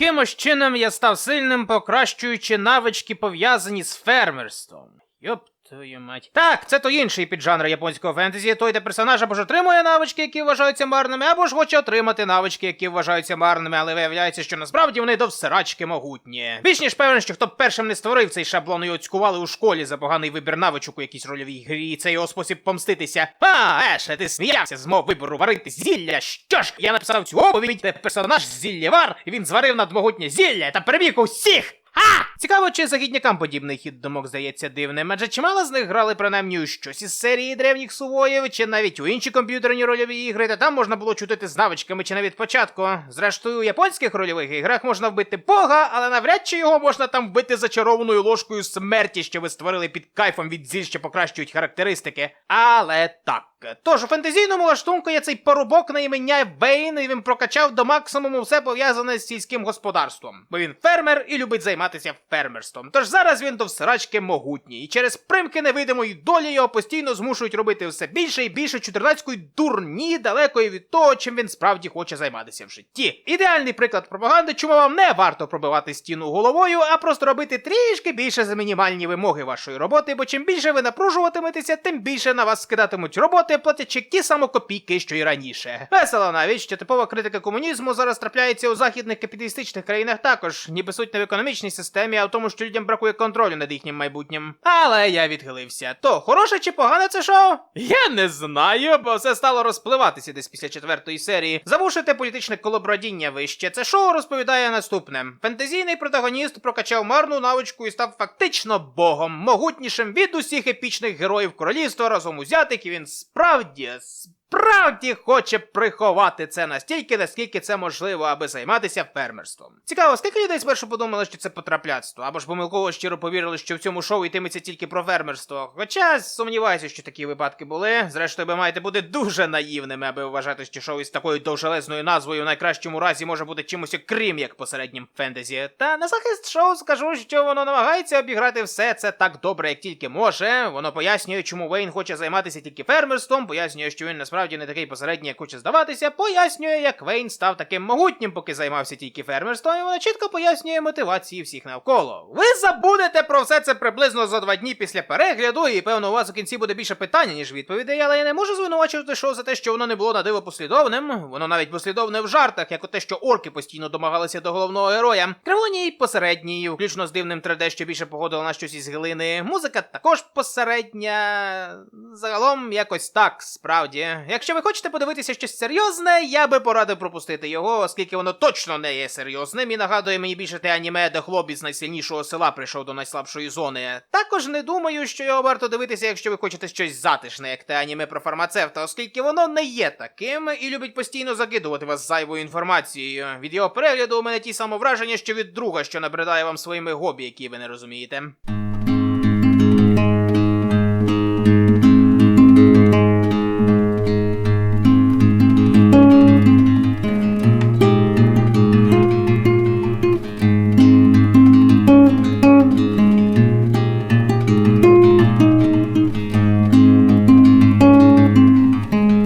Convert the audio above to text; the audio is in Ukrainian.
Якимось чином я став сильним, покращуючи навички, пов'язані з фермерством. Йоп твою мать. Так, це той інший піджанр японського фентезі, той, де персонаж або ж отримує навички, які вважаються марними, або ж хоче отримати навички, які вважаються марними, але виявляється, що насправді вони до всерачки могутні. Більш ніж певен, що хто б першим не створив цей шаблон і оцькували у школі за поганий вибір навичок у якійсь рольовій грі, і це його спосіб помститися. А, Еше, ти сміявся з мого вибору варити зілля. Що ж, я написав цю оповідь, де персонаж зіллєвар, і він зварив надмогутнє зілля та переміг усіх. Цікаво, чи загіднякам подібний хід думок здається дивним, адже чимало з них грали принаймні у щось із серії древніх сувоїв, чи навіть у інші комп'ютерні рольові ігри, та там можна було чутити з навичками чи навіть початку. Зрештою, у японських рольових іграх можна вбити Бога, але навряд чи його можна там вбити зачарованою ложкою смерті, що ви створили під кайфом від зіль, що покращують характеристики. Але так. Тож у фентезійному лаштунку є цей порубок на ім'я Вейн, і він прокачав до максимуму все пов'язане з сільським господарством. Бо він фермер і любить займатися фермерством. Тож зараз він до всрачки могутній, і через примки невидимої долі його постійно змушують робити все більше і більше чудернацької дурні, далекої від того, чим він справді хоче займатися в житті. Ідеальний приклад пропаганди, чому вам не варто пробивати стіну головою, а просто робити трішки більше за мінімальні вимоги вашої роботи, бо чим більше ви напружуватиметеся, тим більше на вас скидатимуть роботи, платячи ті само копійки, що й раніше. Весело навіть, що типова критика комунізму зараз трапляється у західних капіталістичних країнах також, ніби суть не в економічній системі, а в тому, що людям бракує контролю над їхнім майбутнім. Але я відхилився. То хороше чи погане це шоу? Я не знаю, бо все стало розпливатися десь після четвертої серії. Забувши те політичне колобродіння вище, це шоу розповідає наступне: фентезійний протагоніст прокачав марну навичку і став фактично богом, могутнішим від усіх епічних героїв королівства разом узятих, і він справді. правде Справді хоче приховати це настільки, наскільки це можливо, аби займатися фермерством. Цікаво, скільки людей спершу подумали, що це потрапляцтво, або ж помилково щиро повірили, що в цьому шоу йтиметься тільки про фермерство. Хоча сумніваюся, що такі випадки були. Зрештою, ви маєте бути дуже наївними, аби вважати, що шоу із такою довжелезною назвою в найкращому разі може бути чимось окрім як посереднім фентезі. Та на захист шоу скажу, що воно намагається обіграти все це так добре, як тільки може. Воно пояснює, чому Вейн хоче займатися тільки фермерством, пояснює, що він насправді не такий посередній, як хоче здаватися, пояснює, як Вейн став таким могутнім, поки займався тільки фермерством, і воно чітко пояснює мотивації всіх навколо. Ви забудете про все це приблизно за два дні після перегляду, і певно, у вас у кінці буде більше питання, ніж відповідей, але я не можу звинувачувати шоу за те, що воно не було на диво послідовним. Воно навіть послідовне в жартах, як у те, що орки постійно домагалися до головного героя. Кривоній посередній, включно з дивним 3D, що більше погодило на щось із глини. Музика також посередня. Загалом якось так, справді. Якщо ви хочете подивитися щось серйозне, я би порадив пропустити його, оскільки воно точно не є серйозним і нагадує мені більше те аніме, де хлопець з найсильнішого села прийшов до найслабшої зони. Також не думаю, що його варто дивитися, якщо ви хочете щось затишне, як те аніме про фармацевта, оскільки воно не є таким і любить постійно закидувати вас зайвою інформацією. Від його перегляду у мене ті самовраження, що від друга, що набридає вам своїми хобі, які ви не розумієте.